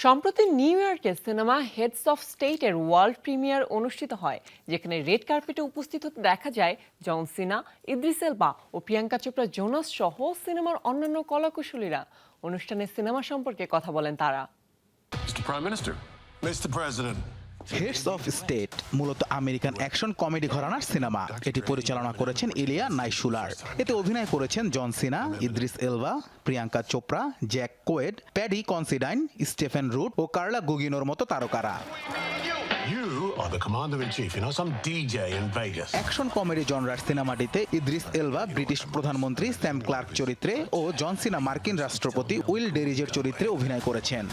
সম্প্রতি নিউ ইয়র্কে cinema heads of স্টেটের ওয়ার্ল্ড প্রিমিয়ার অনুষ্ঠিত হয় যেখানে রেড কার্পেটে উপস্থিত হতে দেখা যায় জন সিনা ইদ্রিসেলবা ও প্রিয়াঙ্কা চোপড়া জোনাস সহ সিনেমার অন্যান্য কলাকুশলীরা অনুষ্ঠানে সিনেমা সম্পর্কে কথা বলেন তারা Mr. Prime Minister. Mr. President, heads of state মূলত আমেরিকান অ্যাকশন কমেডি ঘরানার সিনেমা। এটি পরিচালনা করেছেন ইলিয়া নাইশুলার এতে অভিনয় করেছেন John Cena Idris Elba Priyanka Chopra Jack Quaid Paddy Considine Stephen Root ও কার্লা গুগিনোর মতো তারকারা. অ্যাকশন কমেডি জনরার সিনেমাটিতে ইদ্রিস এলভা ব্রিটিশ প্রধানমন্ত্রী স্যাম ক্লার্ক চরিত্রে ও জন সিনা মার্কিন রাষ্ট্রপতি উইল ডেরিজের চরিত্রে অভিনয় করেছেন।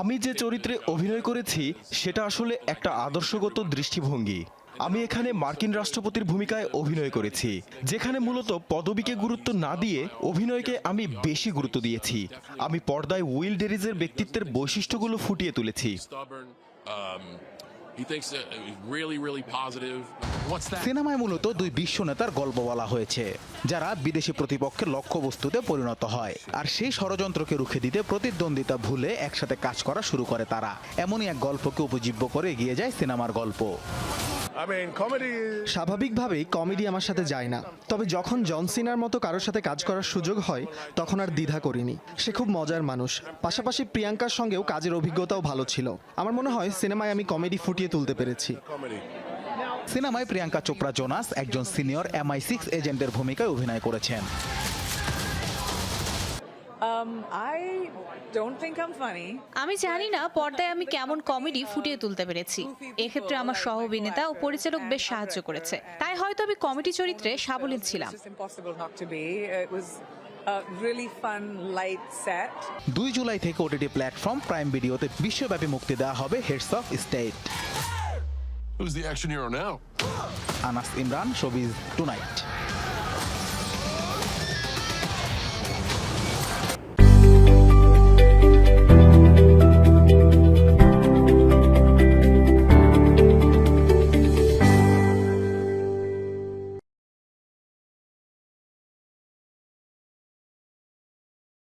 আমি যে think চরিত্রে uh, অভিনয় করেছি সেটা আসলে একটা আদর্শগত দৃষ্টিভঙ্গি। আমি এখানে মার্কিন রাষ্ট্রপতির ভূমিকায় অভিনয় করেছি যেখানে মূলত পদবীকে গুরুত্ব না দিয়ে অভিনয়কে আমি বেশি গুরুত্ব দিয়েছি। আমি পর্দায় উইল ডেরিজের ব্যক্তিত্বের বৈশিষ্ট্যগুলো ফুটিয়ে তুলেছি। সিনেমায় মূলত দুই বিশ্ব নেতার গল্প বলা হয়েছে, যারা বিদেশি প্রতিপক্ষের লক্ষ্যবস্তুতে পরিণত হয়। আর সেই ষড়যন্ত্রকে রুখে দিতে প্রতিদ্বন্দ্বিতা ভুলে একসাথে কাজ করা শুরু করে তারা। এমনই এক গল্পকে উপজীব্য করে এগিয়ে যায় সিনেমার গল্প। স্বাভাবিকভাবেই কমেডি আমার সাথে যায় না। তবে যখন জন সিনার মতো কারোর সাথে কাজ করার সুযোগ হয় তখন আর দ্বিধা করিনি। সে খুব মজার মানুষ। পাশাপাশি প্রিয়াঙ্কার সঙ্গেও কাজের অভিজ্ঞতাও ভালো ছিল। আমার মনে হয় সিনেমায় আমি কমেডি ফুটিয়ে তুলতে পেরেছি। সিনেমায় প্রিয়াঙ্কা চোপড়া জোনাস একজন সিনিয়র এমআই সিক্স এজেন্টের ভূমিকায় অভিনয় করেছেন। আমি জানি না পর্দায় আমি কেমন কমেডি ফুটিয়ে তুলতে পেরেছি এক্ষেত্রে আমার সহ অভিনেতা ও পরিচালক বেশ সাহায্য করেছে তাই হয়তো আমি কমেডি চরিত্রে সাবলীল ছিলাম It's just impossible not to be. It was a really fun, light set. দুই জুলাই থেকে ওটিটি প্ল্যাটফর্ম প্রাইম ভিডিওতে বিশ্বব্যাপী মুক্তি দেওয়া হবে heads of state Who's the action hero now? Anas Imran showbiz tonight